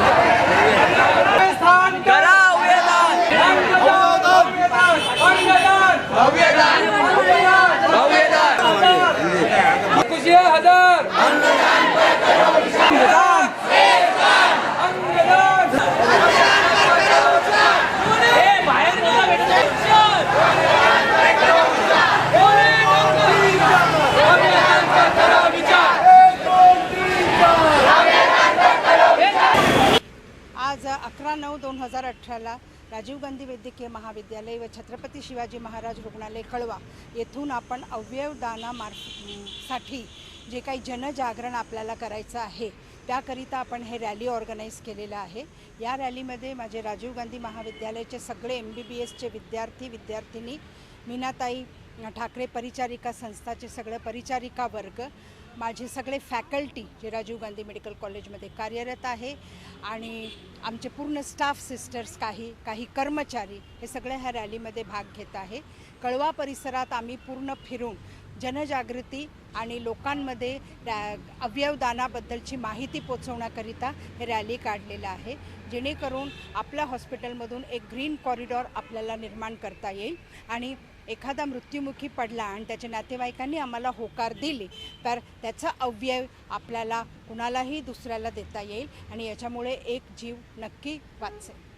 करा अकरा नऊ दोन हजार अठराला राजीव गांधी वैद्यकीय महाविद्यालय व छत्रपती शिवाजी महाराज रुग्णालय कळवा येथून आपण अवयवदानामार्फसाठी जे काही जनजागरण आपल्याला करायचं आहे त्याकरिता आपण हे रॅली ऑर्गनाईज केलेलं आहे. या रॅलीमध्ये माझे राजीव गांधी महाविद्यालयाचे सगळे एम बी बी एसचे विद्यार्थी विद्यार्थिनी मीनाताई ठाकरे परिचारिका संस्थाचे सगळं परिचारिका वर्ग माझे सगळे फॅकल्टी जे राजीव गांधी मेडिकल कॉलेजमध्ये कार्यरत आहे आणि आमचे पूर्ण स्टाफ सिस्टर्स काही काही कर्मचारी हे सगळे ह्या रॅलीमध्ये भाग घेत आहे. कळवा परिसरात आम्ही पूर्ण फिरून जनजागृती आणि लोकांमध्ये रॅ अवयवदानाबद्दलची माहिती पोचवण्याकरिता हे रॅली काढलेलं आहे. जेणेकरून आपल्या हॉस्पिटलमधून एक ग्रीन कॉरिडॉर आपल्याला निर्माण करता येईल आणि एखादा मृत्युमुखी पडला आणि त्याच्या नातेवाईकांनी आम्हाला होकार दिली तर त्याचा अवयव आपल्याला कुणालाही दुसऱ्याला देता येईल आणि याच्यामुळे एक जीव नक्की वाचेल.